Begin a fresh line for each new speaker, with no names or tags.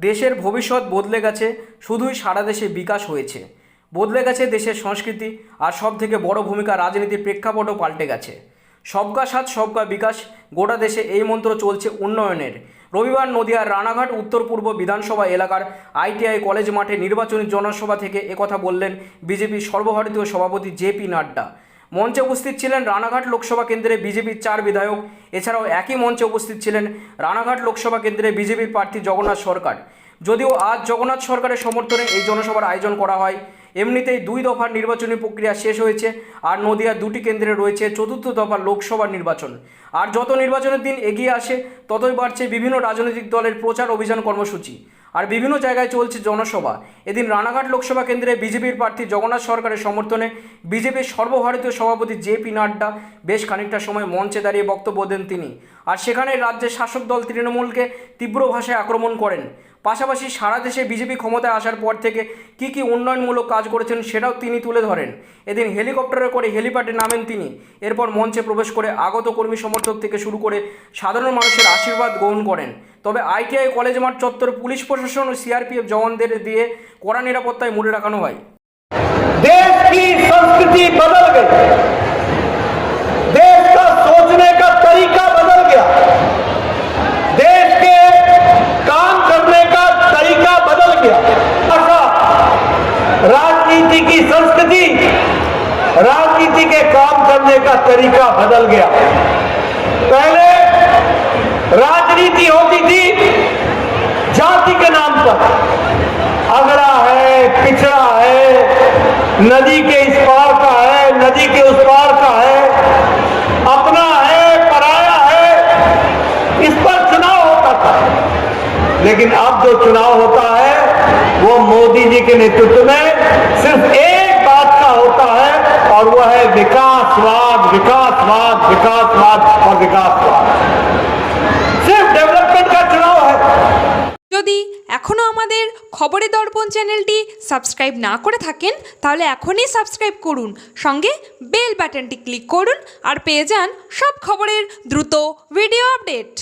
দেশের ভবিষ্যৎ বদলে গেছে, শুধুই সারা দেশে বিকাশ হয়েছে। বদলে গেছে দেশের সংস্কৃতি, আর সব থেকে বড় ভূমিকা রাজনীতির প্রেক্ষাপটও পাল্টে গেছে। সবকা সাথ, সবকা বিকাশ, গোটা দেশে এই মন্ত্র চলছে উন্নয়নের। রবিবার নদিয়ার রানাঘাট, উত্তর পূর্ব বিধানসভা এলাকার আইটিআই কলেজ মাঠে নির্বাচনী জনসভা থেকে একথা বললেন বিজেপির সর্বভারতীয় সভাপতি জেপি নাড্ডা। মঞ্চে উপস্থিত ছিলেন রানাঘাট লোকসভা কেন্দ্রে বিজেপির চার বিধায়ক। এছাড়াও একই মঞ্চে উপস্থিত ছিলেন রানাঘাট লোকসভা কেন্দ্রে বিজেপির প্রার্থী জগন্নাথ সরকার। যদিও আজ জগন্নাথ সরকারের সমর্থনে এই জনসভার আয়োজন করা হয়, এমনিতেই দুই দফার নির্বাচনী প্রক্রিয়া শেষ হয়েছে আর নদিয়ার দুটি কেন্দ্রে রয়েছে চতুর্থ দফার লোকসভা নির্বাচন। আর যত নির্বাচনের দিন এগিয়ে আসে, ততই বাড়ছে বিভিন্ন রাজনৈতিক দলের প্রচার অভিযান কর্মসূচি। আর বিভিন্ন জায়গায় চলছে জনসভা। এদিন রানাঘাট লোকসভা কেন্দ্রে বিজেপির প্রার্থী জগন্নাথ সরকারের সমর্থনে বিজেপির সর্বভারতীয় সভাপতি জে পি নাড্ডা বেশ খানিকটা সময় মঞ্চে দাঁড়িয়ে বক্তব্য দেন তিনি। আর সেখানে রাজ্যের শাসক দল তৃণমূলকে তীব্র ভাষায় আক্রমণ করেন। পাশাপাশি সারা দেশে বিজেপি ক্ষমতায় আসার পর থেকে কি কি উন্নয়নমূলক কাজ করেছেন সেটাও তিনি তুলে ধরেন। এদিন হেলিকপ্টারে করে হেলিপ্যাডে নামেন তিনি। এরপর মঞ্চে প্রবেশ করে আগত কর্মী সমর্থক থেকে শুরু করে সাধারণ মানুষের আশীর্বাদ গ্রহণ করেন। তবে আইটিআই কলেজ মাঠ চত্বর পুলিশ প্রশাসন ও সিআরপিএফ জওয়ানদের দিয়ে কড়া নিরাপত্তায় মুড়ে রাখানো হয়।
राजनीति की संस्कृति, राजनीति के काम करने का तरीका बदल गया। पहले राजनीति होती थी जाति के नाम पर। अगड़ा है, पिछड़ा है, नदी के इस पार का है, नदी के उस पार का है, अपना है, पराया है, इस पर चुनाव होता था। लेकिन अब जो चुनाव होता है वो मोदी जी के नेतृत्व में सिर्फ एक बात का होता है और वो है विकासवाद विकासवाद विकासवाद और विकासवाद सिर्फ डेवलपमेंट का चुनाव है
যদি এখনও আমাদের খবরের দর্পণ চ্যানেলটি সাবস্ক্রাইব না করে থাকেন তাহলে এখনই সাবস্ক্রাইব করুন সঙ্গে বেল বাটনটি ক্লিক করুন আর পেয়ে যান সব খবরের দ্রুত ভিডিও আপডেট